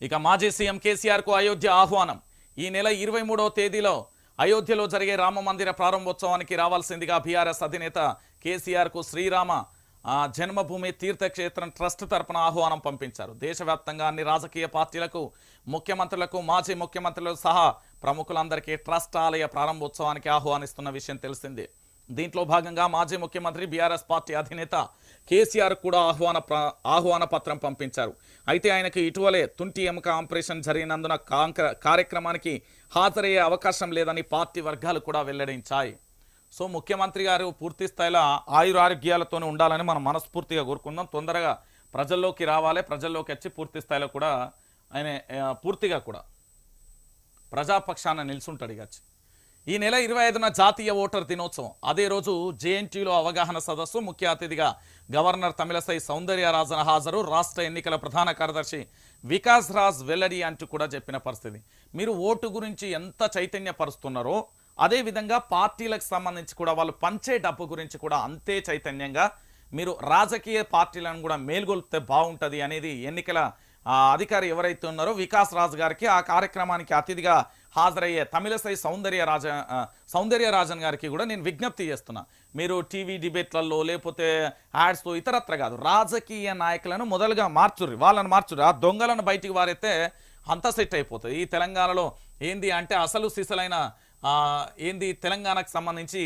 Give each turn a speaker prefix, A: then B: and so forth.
A: ఇక మాజీ సీఎం కేసీఆర్కు అయోధ్య ఆహ్వానం. ఈ నెల ఇరవై మూడవ తేదీలో అయోధ్యలో జరిగే రామ మందిర ప్రారంభోత్సవానికి రావాల్సిందిగా బీఆర్ఎస్ అధినేత కేసీఆర్కు శ్రీరామ ఆ, జన్మభూమి తీర్థక్షేత్రం ట్రస్ట్ తరపున ఆహ్వానం పంపించారు. దేశవ్యాప్తంగా అన్ని రాజకీయ పార్టీలకు ముఖ్యమంత్రులకు మాజీ ముఖ్యమంత్రులు సహా ప్రముఖులందరికీ ట్రస్ట్ ఆలయ ప్రారంభోత్సవానికి ఆహ్వానిస్తున్న విషయం తెలిసిందే. దీంట్లో భాగంగా మాజీ ముఖ్యమంత్రి బీఆర్ఎస్ పార్టీ అధినేత కేసీఆర్ కూడా ఆహ్వాన ఆహ్వాన పత్రం పంపించారు. అయితే ఆయనకు ఇటీవలే తుంటి ఎముక ఆపరేషన్ జరిగినందున కార్యక్రమానికి హాజరయ్యే అవకాశం లేదని పార్టీ వర్గాలు కూడా వెల్లడించాయి. సో ముఖ్యమంత్రి గారు పూర్తి స్థాయిలో ఆయురారోగ్యాలతోనే ఉండాలని మనం మనస్ఫూర్తిగా కోరుకుందాం. తొందరగా ప్రజల్లోకి రావాలి ప్రజల్లోకి వచ్చి పూర్తి స్థాయిలో కూడా ఆయన పూర్తిగా కూడా ప్రజాపక్షాన నిల్చుంటాడు ఇక ఈ నెల ఇరవై ఐదున జాతీయ ఓటర్ దినోత్సవం. అదే రోజు జేఎన్టీలో అవగాహన సదస్సు. ముఖ్య అతిథిగా గవర్నర్ తమిళసై సౌందర్యరాజన్ హాజరు. రాష్ట్ర ఎన్నికల ప్రధాన కార్యదర్శి వికాస్ రాజ్ వెల్లడి అంటూ కూడా చెప్పిన పరిస్థితి. మీరు ఓటు గురించి ఎంత చైతన్యపరుస్తున్నారో అదే విధంగా పార్టీలకు సంబంధించి కూడా వాళ్ళు పంచే డబ్బు గురించి కూడా అంతే చైతన్యంగా మీరు రాజకీయ పార్టీలను కూడా మేల్గొల్పితే బాగుంటుంది అనేది ఎన్నికల అధికారి ఎవరైతే ఉన్నారో వికాస్ రాజ్ గారికి ఆ కార్యక్రమానికి అతిథిగా హాజరయ్యే తమిళసై సౌందర్య రాజ సౌందర్య రాజన్ గారికి కూడా నేను విజ్ఞప్తి చేస్తున్నా. మీరు టీవీ డిబేట్లలో లేకపోతే యాడ్స్తో ఇతరత్ర కాదు రాజకీయ నాయకులను మొదలుగా మార్చుర్రి వాళ్ళని మార్చుర్రి. ఆ దొంగలను బయటికి వారైతే అంత సెట్ అయిపోతుంది ఈ తెలంగాణలో ఏంది అంటే అసలు సిసలైన ఏంది తెలంగాణకు సంబంధించి